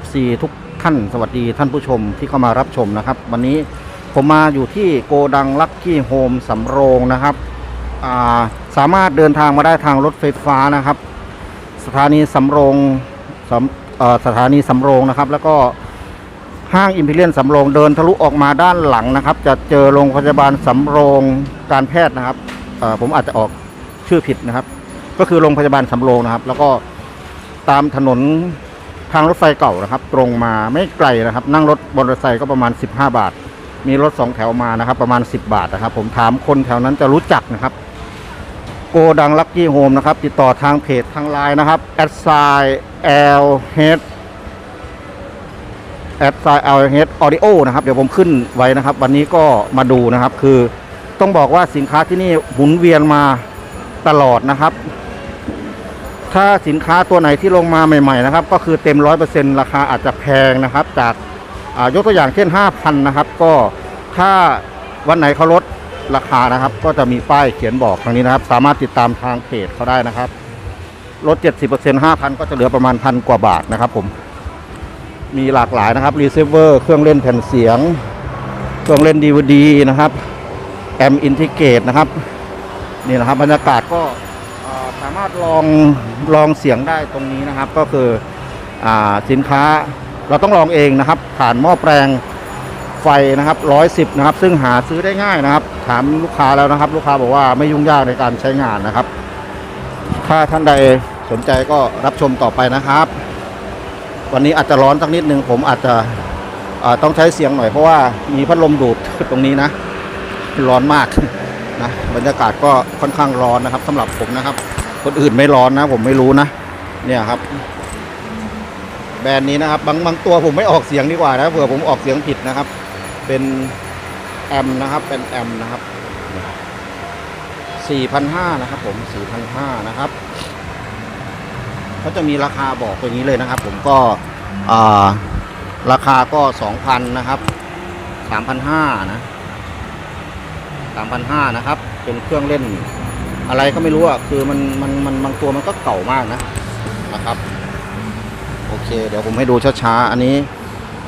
FC ทุกท่านสวัสดีท่านผู้ชมที่เข้ามารับชมนะครับ วันนี้ผมมาอยู่ที่โกดังลักกี้โฮมสำโรงนะครับาสามารถเดินทางมาได้ทางรถไฟฟ้านะครับ สถานีสำโรงสสถานีสำโรงนะครับ แล้วก็ห้างอิมพีเรียนสำโรงเดินทะลุออกมาด้านหลังนะครับ จะเจอโรงพยาบาลสำโรงการแพทย์นะครับผมอาจจะออกชื่อผิดนะครับ ก็คือโรงพยาบาลสำโรงนะครับ แล้วก็ตามถนน ทางรถไฟเก่านะครับ ตรงมาไม่ไกลนะครับ นั่งรถมอเตอร์ไซค์ก็ประมาณ 15 บาท มีรถสองแถวมานะครับ ประมาณ 10 บาทนะครับ ผมถามคนแถวนั้นจะรู้จักนะครับ โกดังลักกี้โฮมนะครับ ติดต่อทางเพจทางไลน์นะครับแอดไซเอลเฮดแอดไซเอลเฮดออดิโอนะครับ เดี๋ยวผมขึ้นไว้นะครับ วันนี้ก็มาดูนะครับ คือต้องบอกว่าสินค้าที่นี่หมุนเวียนมาตลอดนะครับ ถ้าสินค้าตัวไหนที่ลงมาใหม่ๆนะครับ ก็คือเต็มร้อยเปอร์เซ็นต์ราคาอาจจะแพงนะครับ จากายกตัวอย่างเช่น 5,000 นะครับ ก็ถ้าวันไหนเขาลดราคานะครับ ก็จะมีป้ายเขียนบอกตรงนี้นะครับ สามารถติดตามทางเพจเขาได้นะครับลด 70% 5,000 ก็จะเหลือประมาณพันกว่าบาทนะครับผม มีหลากหลายนะครับรีเซิร์ฟเวอร์เครื่องเล่นแผ่นเสียง เครื่องเล่นดีวดีนะครับแอมอินทิเกตนะครับ นี่นะครับบรรยากาศก็ สามารถลองลองเสียงได้ตรงนี้นะครับ ก็คืออสินค้าเราต้องลองเองนะครับ ผ่านหม้อแปลงไฟนะครับร้อยสิบนะครับ ซึ่งหาซื้อได้ง่ายนะครับ ถามลูกค้าแล้วนะครับ ลูกค้าบอกว่าไม่ยุ่งยากในการใช้งานนะครับ ถ้าท่านใดสนใจก็รับชมต่อไปนะครับ วันนี้อาจจะร้อนสักนิดนึงผมอาจจะต้องใช้เสียงหน่อยเพราะว่ามีพัดลมดูดตรงนี้นะ ร้อนมาก นะบรรยากาศก็ค่อนข้างร้อนนะครับสำหรับผมนะครับ คนอื่นไม่ร้อนนะ ผมไม่รู้นะ เนี่ยครับ แบรนด์นี้นะครับ บางบางตัวผมไม่ออกเสียงดีกว่านะเผื่อผมออกเสียงผิดนะครับ เป็นแอมนะครับ เป็นแอมนะครับ4,500นะครับ ผม4,500นะครับเขาจะมีราคาบอกตัวนี้เลยนะครับ ผมก็ราคาก็ 2,000นะครับ3,500นะ สามพันห้านะครับ เป็นเครื่องเล่นอะไรก็ไม่รู้อะ คือมันมันมันบางตัวมันก็เก่ามากนะนะครับ โอเค เดี๋ยวผมให้ดูช้าๆ อันนี้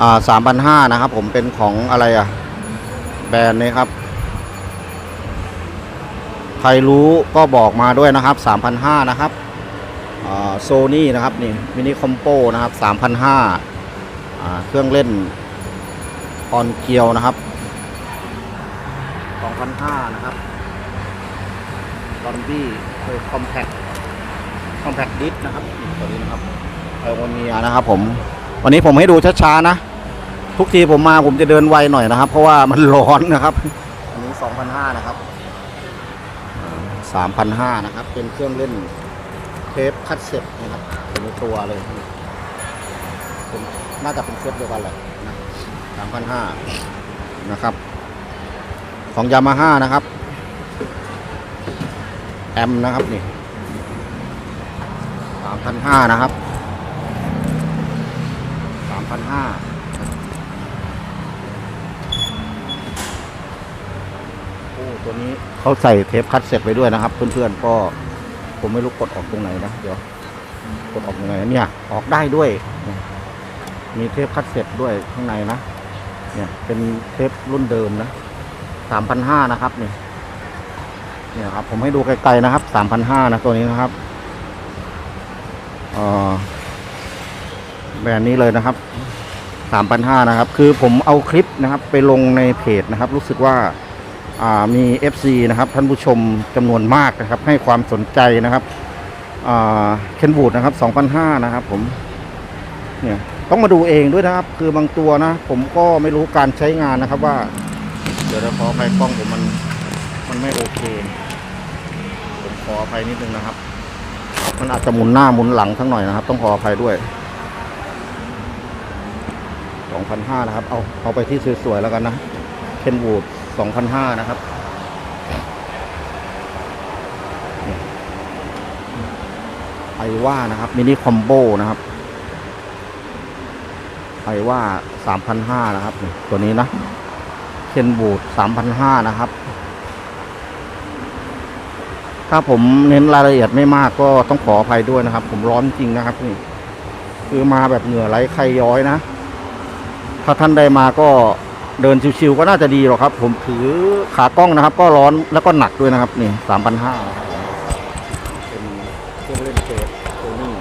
อ่าสามพันห้านะครับ ผมเป็นของอะไรอะ แบรนด์นี้ครับ ใครรู้ก็บอกมาด้วยนะครับสามพันห้านะครับโซนี่นะครับนี่มินิคอมโปนะครับสามพันห้าเครื่องเล่นออนเกียวนะครับ 2,500นะครับตอนบี้คือคอมแพคคอมแพคดิสนะครับนี่ตัวนี้นะครับไอโอเนียนะครับผม วันนี้ผมให้ดูช้าๆนะ ทุกทีผมมาผมจะเดินไวหน่อยนะครับ เพราะว่ามันร้อนนะครับ อันนี้2,500นะครับ3,500 นะครับ เป็นเครื่องเล่นเทปคัดเซ็ตนะครับเป็นในตัวเลยเป็นน่าจะเป็นเซตเดียวกันแหละนะ3,500 นะครับ ของยามาฮ่านะครับ แอมนะครับนี่สามพันห้านะครับสามพันห้าโอ้ตัวนี้เขาใส่เทปคัดเสร็จไว้ด้วยนะครับ เพื่อนๆก็ผมไม่รู้กดออกตรงไหนนะเดี๋ยวกดออกยังไงเนี่ย ออกได้ด้วย มีเทปคัดเสร็จด้วยข้างในนะเนี่ยเป็นเทปรุ่นเดิมนะ สามพันห้านะครับนี่เนี่ยครับ ผมให้ดูไกลๆนะครับสามพันห้านะตัวนี้นะครับอ่อแบรนด์นี้เลยนะครับสามพันห้านะครับ คือผมเอาคลิปนะครับ ไปลงในเพจนะครับ รู้สึกว่าอ่ามี FC นะครับ ท่านผู้ชมจำนวนมากนะครับ ให้ความสนใจนะครับอ่าเคนบูดนะครับ2,500นะครับ ผม เนี่ยต้องมาดูเองด้วยนะครับ คือบางตัวนะ ผมก็ไม่รู้การใช้งานนะครับว่า เดี๋ยวเราขออภัยกล้องผมมันมันไม่โอเค ผมขออภัยนิดนึงนะครับ มันอาจจะหมุนหน้าหมุนหลังทั้งหน่อยนะครับ ต้องขออภัยด้วย2,500นะครับ เอาเอาไปที่สวยๆแล้วกันนะเคนวูด2,500นะครับไอว่านะครับมินิคอมโบนะครับไอว่า3,500นะครับ ตัวนี้นะ นบูด3,500 นะครับ ถ้าผมเน้นรายละเอียดไม่มากก็ต้องขออภัยด้วยนะครับ ผมร้อนจริงนะครับนี่ คือมาแบบเหงื่อไหลใครย้อยนะ ถ้าท่านได้มาก็เดินชิวๆก็น่าจะดีหรอกครับ ผมถือขากล้องนะครับ ก็ร้อนแล้วก็หนักด้วยนะครับ นี่สามพันห้าเป็นเครื่องเล่นเกมตัวนี้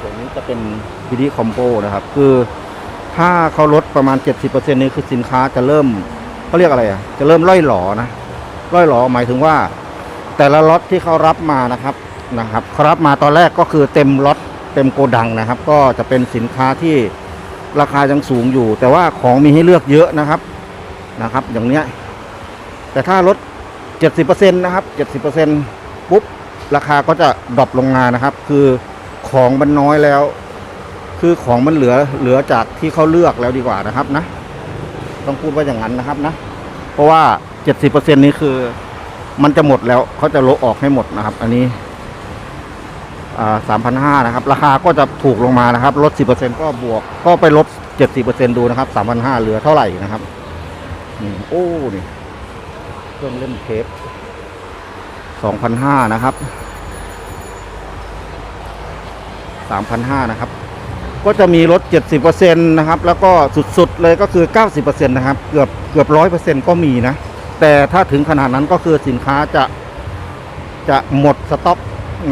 ตัวนี้จะเป็นวิดีคอมโบนะครับ คือ ถ้าเขาลดประมาณ 70%นี่คือสินค้าจะเริ่มเขาเรียกอะไรอะ จะเริ่มล่อยหลอนะล่อยหลอหมายถึงว่า แต่ละล็อตที่เขารับมานะครับนะครับเขารับมาตอนแรกก็คือเต็มล็อตเต็มโกดังนะครับ ก็จะเป็นสินค้าที่ราคายังสูงอยู่ แต่ว่าของมีให้เลือกเยอะนะครับนะครับ อย่างเนี้ยแต่ถ้าลด 70%นะครับ 70%ปุ๊บราคาก็จะดรอปลงมานะครับ คือของมันน้อยแล้ว คือของมันเหลือเหลือจากที่เขาเลือกแล้วดีกว่านะครับนะ ต้องพูดว่าอย่างนั้นนะครับนะ เพราะว่า70%นี้คือ มันจะหมดแล้วเขาจะลดออกให้หมดนะครับ อันนี้สามพันห้านะครับ ราคาก็จะถูกลงมานะครับ ลดสิบเปอร์เซ็นก็บวก ก็ไปลดเจ็ดสิบเปอร์เซ็นดูนะครับสามพันห้าเหลือเท่าไหร่นะครับโอ้นี่เครื่องเล่นเทปสองพันห้านะครับสามพันห้านะครับ ก็จะมีลดเจ็ดสิบเปอร์เซ็นะครับ แล้วก็สุดๆเลยก็คือเก้าสิบเปอร์เซ็นะครับ เกือบเกือบร้อยเปอร์เซ็นก็มีนะ แต่ถ้าถึงขนาดนั้นก็คือสินค้าจะจะหมดสต็อก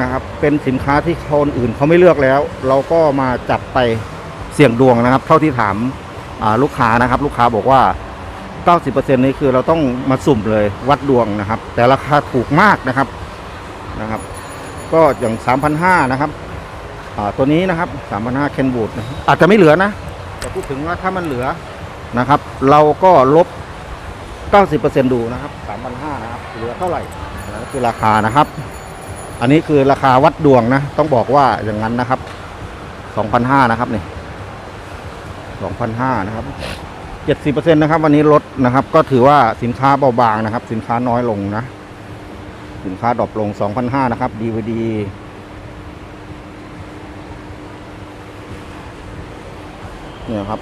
นะครับ เป็นสินค้าที่คนอื่นเขาไม่เลือกแล้ว เราก็มาจับไปเสี่ยงดวงนะครับ เท่าที่ถามาลูกค้านะครับ ลูกค้าบอกว่า 90%นี้คือเราต้องมาสุ่มเลยวัดดวงนะครับ แต่ราคาถูกมากนะครับนะครับ ก็อย่าง 3,500นะครับ ตัวนี้นะครับ3,500เคนบูดอาจจะไม่เหลือนะแต่พูดถึงว่าถ้ามันเหลือนะครับ เราก็ลบ 90%ดูนะครับ3,500นะครับเหลือเท่าไหร่นั่นคือราคานะครับ อันนี้คือราคาวัดดวงนะ ต้องบอกว่าอย่างนั้นนะครับ2,500นะครับนี่2,500นะครับ70%นะครับวันนี้ลดนะครับ ก็ถือว่าสินค้าเบาบางนะครับ สินค้าน้อยลงนะ สินค้าดรอปลง2,500นะครับ DVD เนี่ยครับ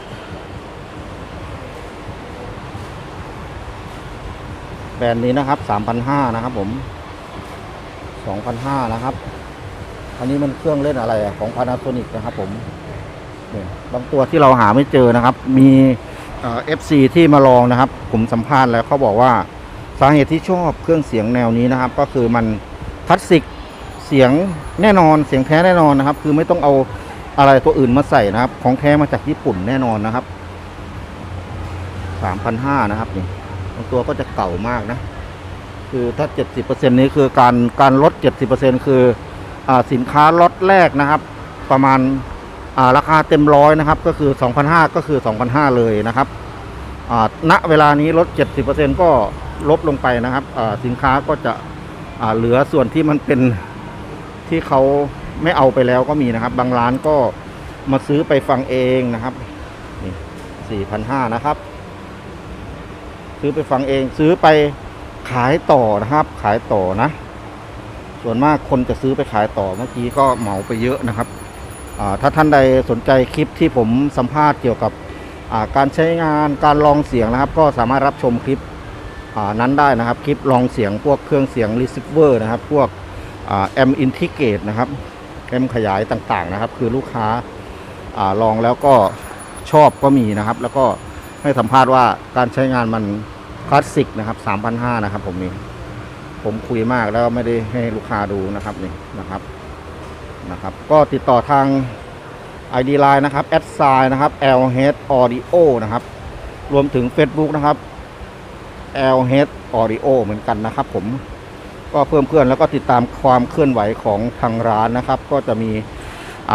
แบรนด์นี้นะครับ3,500นะครับผม2,500นะครับ อันนี้มันเครื่องเล่นอะไรอะของ Panasonic นะครับผมเนี่ยบางตัวที่เราหาไม่เจอนะครับ มีเอ่อฟซีที่มาลองนะครับ ผมสัมภาษณ์แล้วเขาบอกว่าสาเหตุที่ชอบเครื่องเสียงแนวนี้นะครับ ก็คือมันคลาสสิกเสียงแน่นอนเสียงแท้แน่นอนนะครับ คือไม่ต้องเอา อะไรตัวอื่นมาใส่นะครับ ของแท้มาจากญี่ปุ่นแน่นอนนะครับ3,500นห้านะครับนี่บางตัวก็จะเก่ามากนะ คือถ้า70%นี้คือการการลด70%คืออสินค้าล็อตแรกนะครับ ประมาณาราคาเต็มร้อยนะครับ ก็คือ2,500ก็คือ2,500เลยนะครับณเวลานี้ลด70%ก็ลบลงไปนะครับสินค้าก็จะเหลือส่วนที่มันเป็นที่เขา ไม่เอาไปแล้วก็มีนะครับ บางร้านก็มาซื้อไปฟังเองนะครับนี่4,500นห้านะครับ ซื้อไปฟังเองซื้อไปขายต่อนะครับ ขายต่อนะ ส่วนมากคนจะซื้อไปขายต่อเมื่อกี้ก็เหมาไปเยอะนะครับถ้าท่านใดสนใจคลิปที่ผมสัมภาษณ์เกี่ยวกับการใช้งานการลองเสียงนะครับ ก็สามารถรับชมคลิปนั้นได้นะครับ คลิปลองเสียงพวกเครื่องเสียงรีเซิร์ฟเวอร์นะครับ พวกแอมอินทิเกตนะครับ แอมขยายต่างๆนะครับ คือลูกค้าอาลองแล้วก็ชอบก็มีนะครับ แล้วก็ให้สัมภาษณ์ว่าการใช้งานมันคลาสสิกนะครับสามพันห้านะครับ ผมนี่ผมคุยมากแล้วไม่ได้ให้ลูกค้าดูนะครับนี่นะครับนะครับ ก็ติดต่อทาง ID Line นะครับแอดไซน์นะครับ l h Audio นะครับ รวมถึง Facebook นะครับ l h Audio เหมือนกันนะครับผม ก็เพิ่มเพื่อนแล้วก็ติดตามความเคลื่อนไหวของทางร้านนะครับ ก็จะมี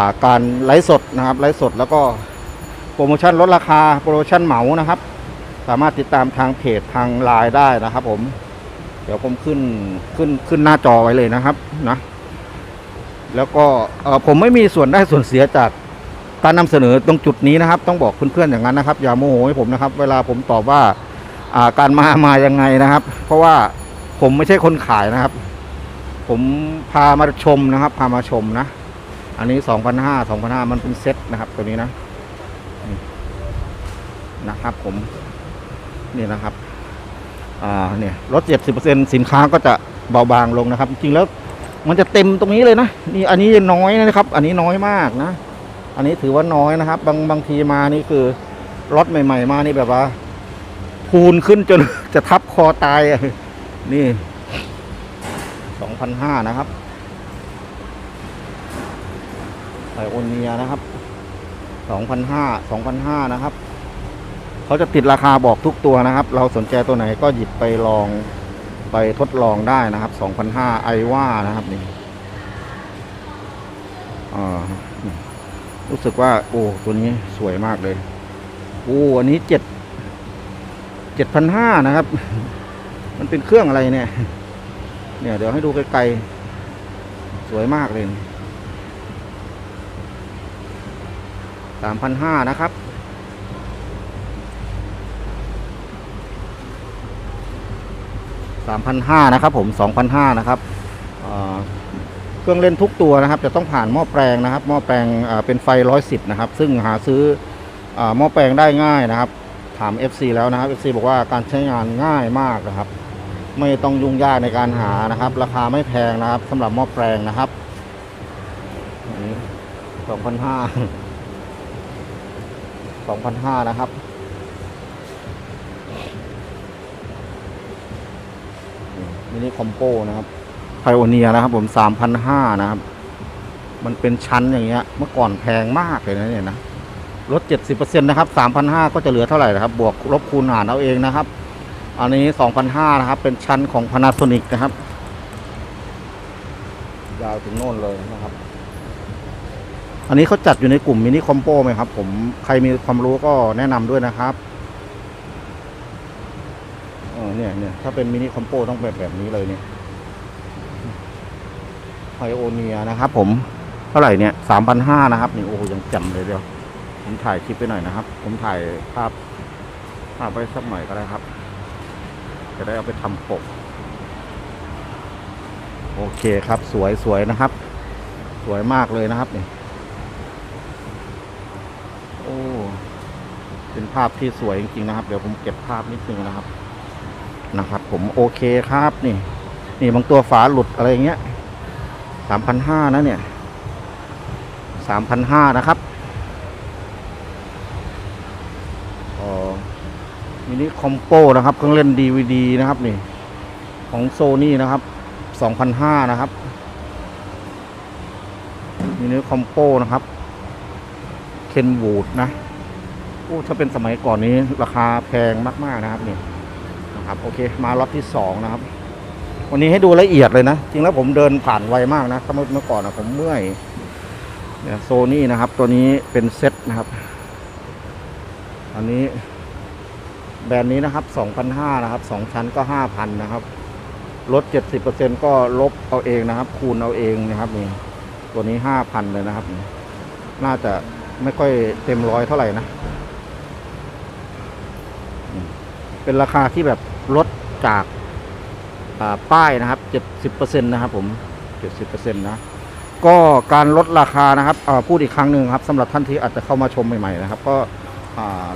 าการไลฟ์สดนะครับไลฟ์สดแล้วก็โปรโมชั่นลดราคาโปรโมชั่นเหมานะครับ สามารถติดตามทางเพจทางไลน์ได้นะครับ ผม เดี๋ยวผมขึ้นขึ้นขึ้นหน้าจอไว้เลยนะครับนะแล้วก็เออผมไม่มีส่วนได้ส่วนเสียจากการนำเสนอตรงจุดนี้นะครับ ต้องบอกเพื่อนๆอย่างนั้นนะครับ อย่าโมโหให้ผมนะครับ เวลาผมตอบว่าอ่าการมามายังไงนะครับ เพราะว่า ผมไม่ใช่คนขายนะครับ ผมพามาชมนะครับ พามาชมนะ อันนี้สองพันห้าสองพันห้ามันเป็นเซ็ตนะครับ ตัวนี้นะนะครับ ผมนี่นะครับ อ่าเนี่ยลด70%สิบเปอร์เซ็นสินค้าก็จะเบาบางลงนะครับ จริงแล้วมันจะเต็มตรงนี้เลยนะนี่อันนี้น้อยนะครับ อันนี้น้อยมากนะ อันนี้ถือว่าน้อยนะครับ บางบางทีมานี่คือรถใหม่ ๆ มานี่แบบว่า พูนขึ้นจนจะทับคอตายอะ นี่สองพันห้านะครับไอโอเนียนะครับสองพันห้าสองพันห้านะครับ เขาจะติดราคาบอกทุกตัวนะครับ เราสนใจตัวไหนก็หยิบไปลองไปทดลองได้นะครับสองพันห้าไอว่านะครับนี่อ่ารู้สึกว่า โอ้ ตัวนี้สวยมากเลย โอ้ อันนี้เจ็ดเจ็ดพันห้านะครับ มันเป็นเครื่องอะไรเนี่ย เนี่ยเดี๋ยวให้ดูไกลๆ สวยมากเลยสามพันห้านะครับ สามพันห้านะครับผมสองพันห้านะครับเครื่องเล่นทุกตัวนะครับ จะต้องผ่านหม้อแปลงนะครับ หม้อแปลงเป็นไฟร้อยสิบนะครับ ซึ่งหาซื้อหม้อแปลงได้ง่ายนะครับ ถาม FC แล้วนะครับ FC บอกว่าการใช้งานง่ายมากนะครับ ไม่ต้องยุ่งยากในการหานะครับ ราคาไม่แพงนะครับสำหรับหม้อแปลงนะครับสองพันห้าสองพันห้านะครับมินิคอมโปนะครับไพโอเนียนะครับ ผมสามพันห้านะครับ มันเป็นชั้นอย่างเงี้ย เมื่อก่อนแพงมากเลยนะเนี่ยนะลดเจ็ดสิบเปอร์เซ็นต์นะครับสามพันห้าก็จะเหลือเท่าไหร่นะครับ บวกลบคูณหารเอาเองนะครับ อันนี้สองพันห้านะครับ เป็นชั้นของ Panasonic นะครับ ยาวถึงโน่นเลยนะครับ อันนี้เขาจัดอยู่ในกลุ่มมินิคอมโปไหมครับ ผมใครมีความรู้ก็แนะนำด้วยนะครับเออเนี่ยเนี่ยถ้าเป็นมินิคอมโปต้องแบบแบบนี้เลยเนี่ยไพโอเนียนะครับ ผมเท่าไหร่เนี่ยสามพันห้านะครับนี่โอ้ยังจำเลยเดียว ผมถ่ายคลิปไปหน่อยนะครับ ผมถ่ายภาพภาพไว้สักหน่อยก็ได้ครับ จะได้เอาไปทำปก โอเคครับสวยสวยนะครับ สวยมากเลยนะครับนี่โอ้เป็นภาพที่สวยจริงๆนะครับ เดี๋ยวผมเก็บภาพนิดนึงนะครับ นะครับ ผมโอเคครับนี่ นี่บางตัวฝาหลุดอะไรเงี้ยสามพันห้านะเนี่ยสามพันห้านะครับอ๋อ มินิคอมโปนะครับเครื่องเล่นดีวดีนะครับนี่ ของโซนี่นะครับสองพันห้านะครับมินิคอมโปนะครับเคนวูดนะโอ้ถ้าเป็นสมัยก่อนนี้ราคาแพงมากๆนะครับนี่นะครับโอเคมาล็อตที่สองนะครับ วันนี้ให้ดูละเอียดเลยนะ จริงแล้วผมเดินผ่านไวมากนะถ้าเมื่อก่อนนะผมเมื่อยเนี่ยโซนี่นะครับ ตัวนี้เป็นเซ็ตนะครับ อันนี้ แบรนด์นี้นะครับ2,500นะครับสองชั้นก็ 5,000นะครับลด 70%ก็ลบเอาเองนะครับ คูณเอาเองนะครับนี่ตัวนี้ 5,000เลยนะครับ น่าจะไม่ค่อยเต็มร้อยเท่าไหร่นะ เป็นราคาที่แบบลดจากาป้ายนะครับเจ็ดสิบเปอร์เซ็นต์นะครับผมเจ็ดสิบเปอร์เซ็นต์นะก็การลดราคานะครับพูดอีกครั้งหนึ่งครับสำหรับท่านที่อาจจะเข้ามาชมใหม่ๆนะครับ ก็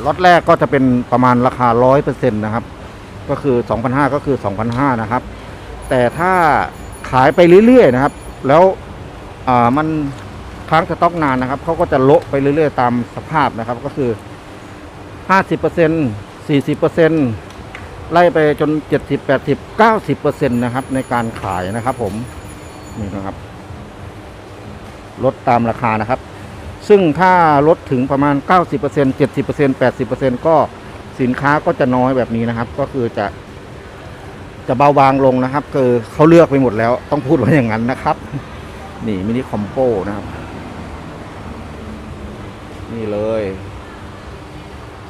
ล็อตแรกก็จะเป็นประมาณราคาร้อยเปอร์เซ็นต์นะครับ ก็คือสองพันห้าก็คือสองพันห้านะครับ แต่ถ้าขายไปเรื่อยๆนะครับ แล้วมันค้างสต็อกนานนะครับเขาก็จะโละไปเรื่อยๆตามสภาพนะครับ ก็คือห้าสิบเปอร์เซ็นต์สี่สิบเปอร์เซ็นต์ไล่ไปจนเจ็ดสิบแปดสิบเก้าสิบเปอร์เซ็นต์นะครับในการขายนะครับผม นี่นะครับ ลดตามราคานะครับ ซึ่งถ้าลดถึงประมาณเก้าสิบเปอร์เซ็นเจ็ดสิบเปอร์เซ็นแปดสิบเปอร์เซ็นก็สินค้าก็จะน้อยแบบนี้นะครับ ก็คือจะ จะเบาบางลงนะครับ คือเขาเลือกไปหมดแล้วต้องพูดว่าอย่างนั้นนะครับ นี่มินิคอมโปนะครับ นี่เลย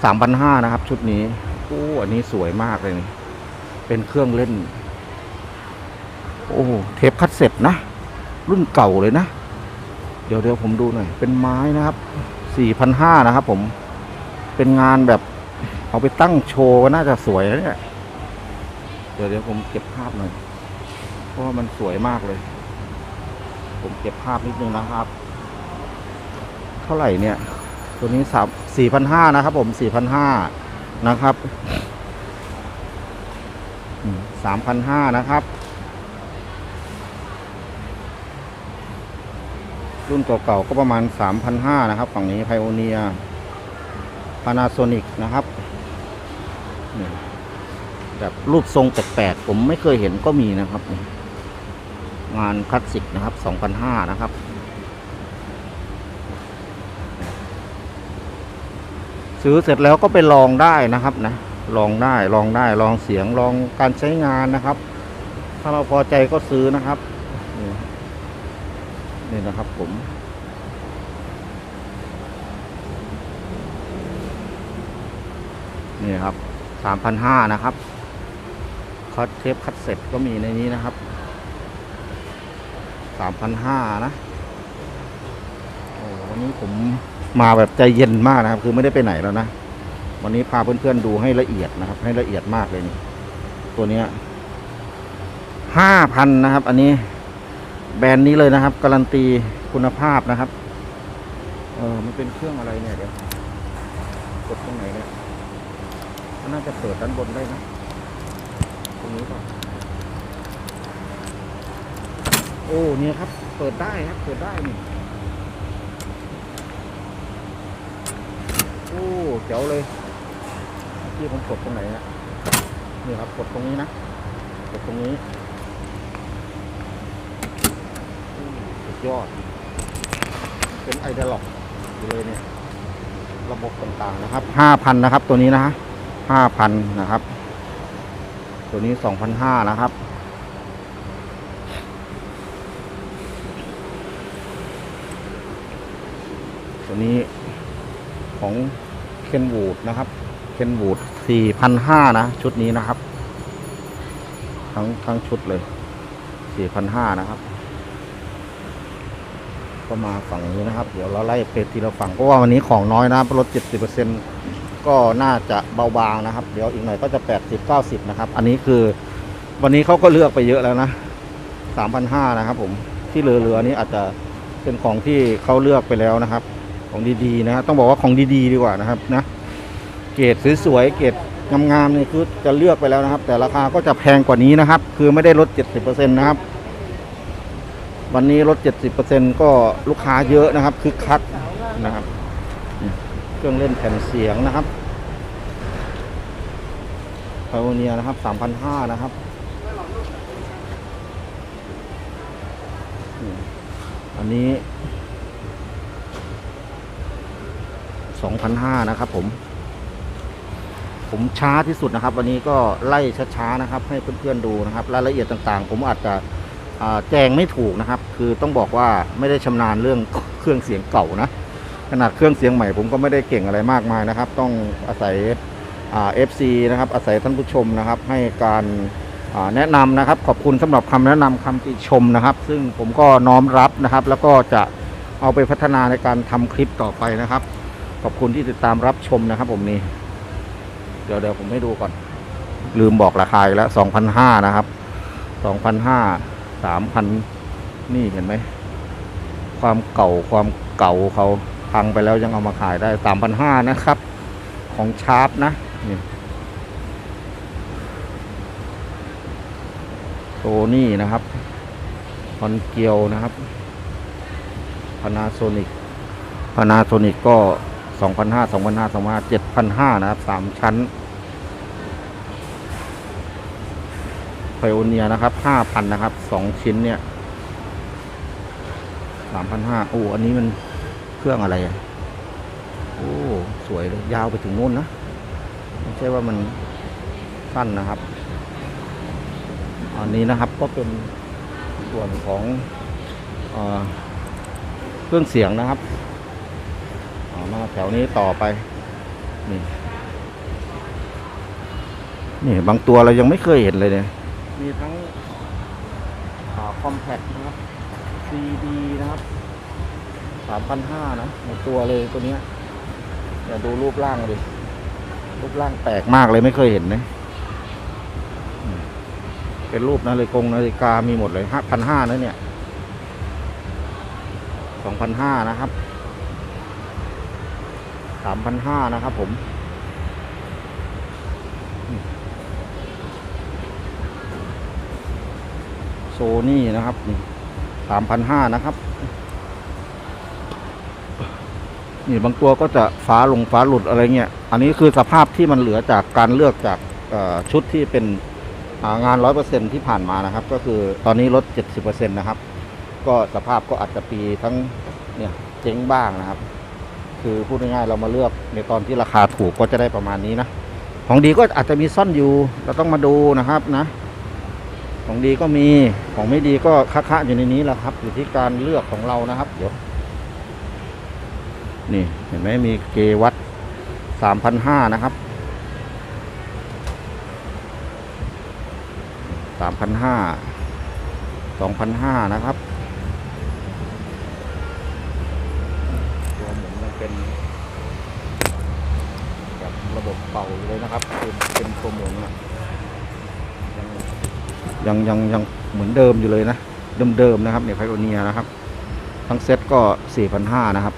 สามพันห้านะครับ ชุดนี้โอ้อันนี้สวยมากเลย เป็นเครื่องเล่น โอ้เทปคัดเซ็ตนะ รุ่นเก่าเลยนะ เดี๋ยวเดี๋ยวผมดูหน่อย เป็นไม้นะครับสี่พันห้านะครับผม เป็นงานแบบเอาไปตั้งโชว์ก็น่าจะสวยนะเนี่ย เดี๋ยวเดี๋ยวผมเก็บภาพหน่อย เพราะว่ามันสวยมากเลย ผมเก็บภาพนิดนึงนะครับ เท่าไหร่เนี่ย ตัวนี้สามสี่พันห้านะครับ ผมสี่พันห้านะครับสามพันห้านะครับ รุ่นเก่าๆก็ประมาณ 3,500 นะครับ ฝั่งนี้ไพโอเนียพานาโซนิกนะครับแบบรูปทรงแปลกๆผมไม่เคยเห็นก็มีนะครับ งานคลาสสิกนะครับ 2,500 นะครับซื้อเสร็จแล้วก็ไปลองได้นะครับนะ ลองได้ลองได้ลองเสียงลองการใช้งานนะครับ ถ้าเราพอใจก็ซื้อนะครับ นี่นะครับผม นี่ครับสามพันห้านะครับ คัดเทปคัดเสร็จก็มีในนี้นะครับสามพันห้านะโอ้วันนี้ผมมาแบบใจเย็นมากนะครับ คือไม่ได้ไปไหนแล้วนะ วันนี้พาเพื่อนๆดูให้ละเอียดนะครับ ให้ละเอียดมากเลยนี่ ตัวเนี้ยห้าพันนะครับ อันนี้ แบรนด์นี้เลยนะครับ การันตีคุณภาพนะครับเออมันเป็นเครื่องอะไรเนี่ยเดี๋ยวกดตรงไหนเนี่ยมันน่าจะเปิดด้านบนได้นะตรงนี้ป่ะโอ้เนี่ยครับ เปิดได้ครับ เปิดได้นี่โอ้เจ๋วเลยเมื่ผมกดตรงไหนนะนี่ครับกดตรงนี้นะกดตรงนี้อู้สุด ยอด เป็นไอเดล็อกอยู่เลยเนี่ย ระบบต่างๆนะครับห้าพันนะครับ ตัวนี้นะฮะห้าพันนะครับ ตัวนี้สองพันห้านะครับตัวนี้ของเคนวูดนะครับเคนวูดสี่พันห้านะ ชุดนี้นะครับ ทั้งทั้งชุดเลยสี่พันห้านะครับ ก็มาฝั่งนี้นะครับ เดี๋ยวเราไล่เพจทีละฝั่งเพราะว่าวันนี้ของน้อยนะลดเจ็ดสิบเปอร์เซ็นก็น่าจะเบาบางนะครับ เดี๋ยวอีกหน่อยก็จะแปดสิบเก้าสิบนะครับ อันนี้คือวันนี้เขาก็เลือกไปเยอะแล้วนะสามพันห้านะครับ ผมที่เหลือๆนี้อาจจะเป็นของที่เขาเลือกไปแล้วนะครับ ของดีๆนะฮะต้องบอกว่าของดีๆดีกว่านะครับนะ เกรดสวยๆเกรดงามๆนี่คือจะเลือกไปแล้วนะครับ แต่ราคาก็จะแพงกว่านี้นะครับ คือไม่ได้ลด 70%นะครับ วันนี้ลด 70%ก็ลูกค้าเยอะนะครับคึกคักนะครับ เครื่องเล่นแผ่นเสียงนะครับไพโอเนียนะครับ3,500นะครับอันนี้2,500นะครับผม ผมช้าที่สุดนะครับ วันนี้ก็ไล่ช้าๆนะครับ ให้เพื่อนๆดูนะครับ รายละเอียดต่างๆ ผมอาจจะ แจงไม่ถูกนะครับ คือต้องบอกว่าไม่ได้ชำนาญเรื่องเครื่องเสียงเก่านะขนาดเครื่องเสียงใหม่ผมก็ไม่ได้เก่งอะไรมากมายนะครับ ต้องอาศัยเอฟซีนะครับอาศัยท่านผู้ชมนะครับ ให้การแนะนำนะครับ ขอบคุณสำหรับคำแนะนำคำติชมนะครับ ซึ่งผมก็น้อมรับนะครับ แล้วก็จะเอาไปพัฒนาในการทำคลิปต่อไปนะครับ ขอบคุณที่ติดตามรับชมนะครับ ผมนี่เดี๋ยวเดี๋ยวผมให้ดูก่อน ลืมบอกราคาอีกแล้วสองพันห้านะครับสองพันห้า สามพันนี่เห็นไหม ความเก่าความเก่าเขาพังไปแล้วยังเอามาขายได้สามพันห้านะครับ ของชาร์ปนะนี่โซนี่นะครับคอนเกียวนะครับพานาโซนิกพานาโซนิกก็สองพันห้าสองพันห้าสองพันห้าเจ็ดพันห้านะครับสามชั้น ไพโอเนียนะครับห้าพันนะครับสองชิ้นเนี่ยสามพันห้าโอ้อันนี้มันเครื่องอะไรอะโอ้สวยเลยยาวไปถึงนู่นนะไม่ใช่ว่ามันสั้นนะครับ อันนี้นะครับก็เป็นส่วนของเอเครื่องเสียงนะครับมาแถวนี้ต่อไปนี่นี่บางตัวเรายังไม่เคยเห็นเลยเนี่ย มีทั้งคอมแพคนะครับ CD นะครับสามพันห้านะหมดตัวเลยตัวนี้อยเดี๋ยวดูรูปร่างดิรูปร่างแปลกมากเลยไม่เคยเห็นนะเป็นรูปนาฬิกงนาฬิกามีหมดเลยห้าพันห้านะเนี่ยสองพันห้านะครับสามพันห้านะครับผมอืม โซนี่นะครับสามพันห้านะครับ นี่บางตัวก็จะฟ้าลงฟ้าหลุดอะไรเงี้ย อันนี้คือสภาพที่มันเหลือจากการเลือกจากชุดที่เป็นางานร้อยเปอร์เซ็นที่ผ่านมานะครับ ก็คือตอนนี้ลดเจ็ดสิบเปอร์เซ็นนะครับ ก็สภาพก็อาจจะปีทั้งเนี่ยเจ๊งบ้างนะครับ คือพูดง่ายๆเรามาเลือกในตอนที่ราคาถูกก็จะได้ประมาณนี้นะ ของดีก็อาจจะมีซ่อนอยู่ เราต้องมาดูนะครับนะ ของดีก็มีของไม่ดีก็คะๆอยู่ในนี้แหละครับ อยู่ที่การเลือกของเรานะครับ เดี๋ยว นี่เห็นไหมมีเกวัตสามพันห้านะครับสามพันห้าสองพันห้านะครับตัวหมุนยังเป็นแบบระบบเป่าเลยนะครับ เป็นเป็นตัวหมุนอะ ยังยังยังเหมือนเดิมอยู่เลยนะ เดิมๆนะครับเนี่ยไพโอเนียนะครับ ทั้งเซ็ตก็สี่พันห้านะครับ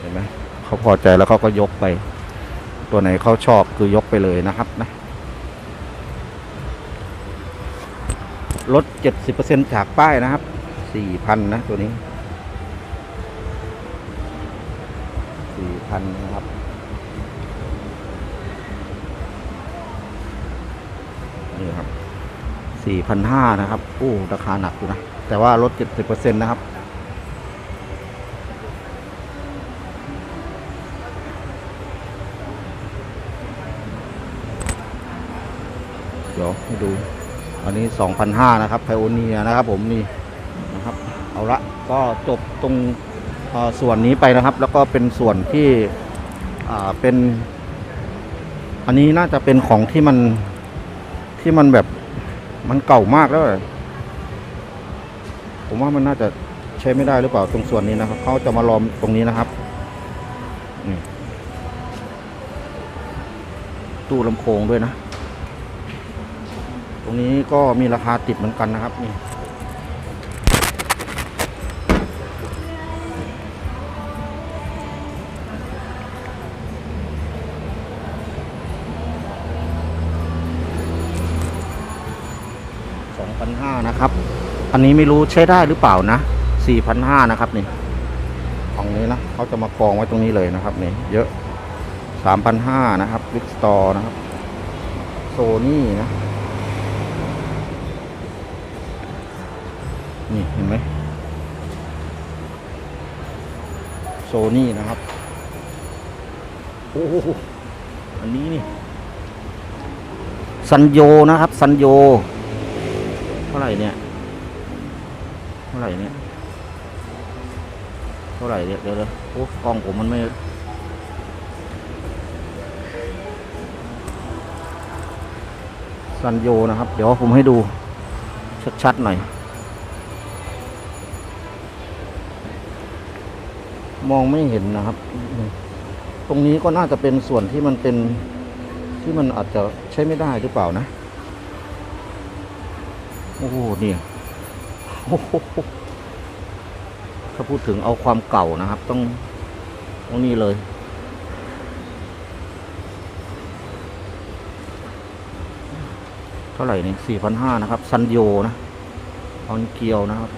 เห็นไหมเขาพอใจแล้วเขาก็ยกไป ตัวไหนเขาชอบคือยกไปเลยนะครับนะลดเจ็ดสิบเปอร์เซ็นจากป้ายนะครับสี่พันนะ ตัวนี้สี่พันนะครับ 4,500นะครับโอ้ราคาหนักอยู่นะ แต่ว่าลด 70%นะครับ เดี๋ยวให้ดู อันนี้ 2,500นะครับไพโอเนียนะครับผมนี่นะครับ เอาละก็จบตรงส่วนนี้ไปนะครับ แล้วก็เป็นส่วนที่เป็น อันนี้น่าจะเป็นของที่มันที่มันแบบ มันเก่ามากแล้วอผมว่ามันน่าจะใช้ไม่ได้หรือเปล่าตรงส่วนนี้นะครับเขาจะมาล้อมตรงนี้นะครับนี่ตู้ลำโพงด้วยนะ ตรงนี้ก็มีราคาติดเหมือนกันนะครับนี่ สองพันะครับ อันนี้ไม่รู้ใช้ได้หรือเปล่านะสี่พันะครับนี่ของนี้นะเขาจะมากองไว้ตรงนี้เลยนะครับนี่เยอะสามพันะครับวิกสตอร์นะครับโซนี่นะนี่เห็นไหมโซนี่นะครับ โอ้อันนี้นี่ซันโยนะครับซันโย เท่าไหร่เนี่ย เท่าไหร่เนี่ย เท่าไหร่เนี่ยเดี๋ยวเดี๋ยวโอ้กล้องผมมันไม่ซันโยนะครับ เดี๋ยวผมให้ดู ชัดๆหน่อย มองไม่เห็นนะครับ ตรงนี้ก็น่าจะเป็นส่วนที่มันเป็นที่มันอาจจะใช้ไม่ได้หรือเปล่านะ โอ้โหเนี่ยโอ้โหถ้าพูดถึงเอาความเก่านะครับ ต้องตรงนี้เลย เท่าไหร่เนี่ยสี่พันห้านะครับ ซันโยนะออนเกียวนะครับ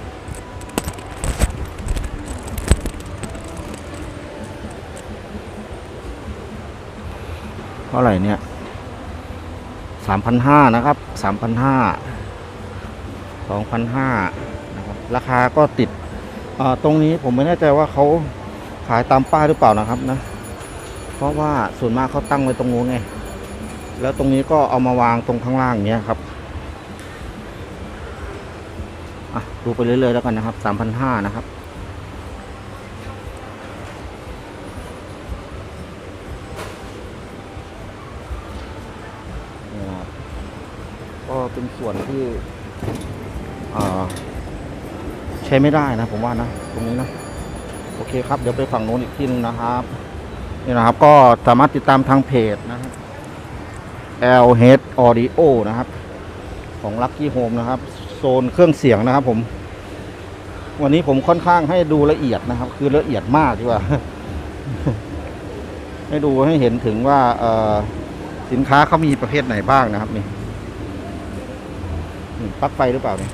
เท่าไหร่เนี่ยสามพันห้านะครับสามพันห้า สองพันห้านะครับราคาก็ติดตรงนี้ผมไม่แน่ใจว่าเขาขายตามป้ายหรือเปล่านะครับนะ เพราะว่าส่วนมากเขาตั้งไว้ตรงนู้นไงแล้วตรงนี้ก็เอามาวางตรงข้างล่างเนี้ยครับอะดูไปเรื่อยๆแล้วกันนะครับสามพันห้านะครับนี่นะครับก็เป็นส่วนที่ ช้ไม่ได้นะผมว่านะตรงนี้นะโอเคครับเดี๋ยวไปฝั่งโน้นอีกที่นึงนะครับนี่นะครับก็สามารถติดตามทางเพจนะครับ L Head Audio นะครับ ของ Lucky Home นะครับ โซนเครื่องเสียงนะครับผม วันนี้ผมค่อนข้างให้ดูละเอียดนะครับ คือละเอียดมากดีกว่า ให้ดูให้เห็นถึงว่าสินค้าเขามีประเภทไหนบ้างนะครับนี่นี่ปลั๊กไฟหรือเปล่าเนี่ย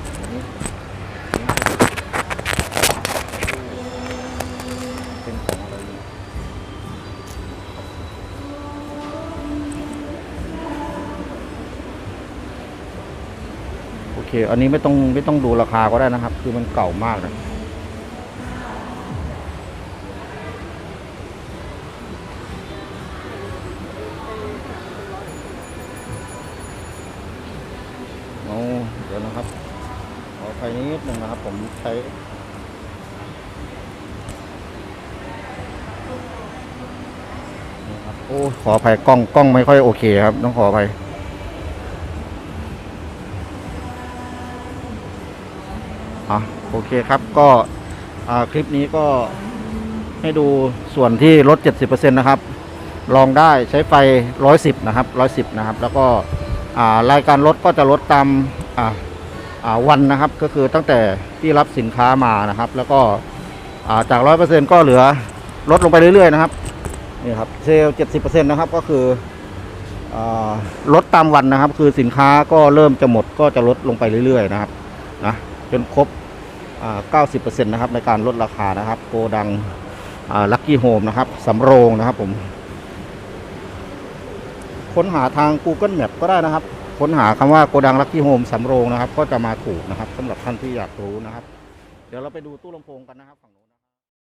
เค อันนี้ไม่ต้องไม่ต้องดูราคาก็ได้นะครับ คือมันเก่ามากนะโอ้เดี๋ยวนะครับ ขออภัยนิดหนึ่งนะครับ ผมใช้โอ้ขออภัยกล้องกล้องไม่ค่อยโอเคครับ ต้องขออภัย อะโอเคครับก็คลิปนี้ก็ให้ดูส่วนที่ลด 70%นะครับ ลองได้ใช้ไฟ 110 นะครับ 110 นะครับ แล้วก็รายการลดก็จะลดตามวันนะครับ ก็คือตั้งแต่ที่รับสินค้ามานะครับ แล้วก็อ่าจาก 100%ก็เหลือลดลงไปเรื่อยๆนะครับนี่ครับเซลล์70%นะครับก็คืออลดตามวันนะครับ คือสินค้าก็เริ่มจะหมดก็จะลดลงไปเรื่อยๆนะครับนะจนครบ 90%นะครับในการลดราคานะครับโกดังลักกี้โฮมนะครับสำโรงนะครับผม ค้นหาทาง Google Map ก็ได้นะครับ ค้นหาคำว่าโกดังลักกี้โฮมสำโรงนะครับ ก็จะมาถูกนะครับสำหรับท่านที่อยากรู้นะครับ เดี๋ยวเราไปดูตู้ลำโพงกันนะครับฝั่งโน้น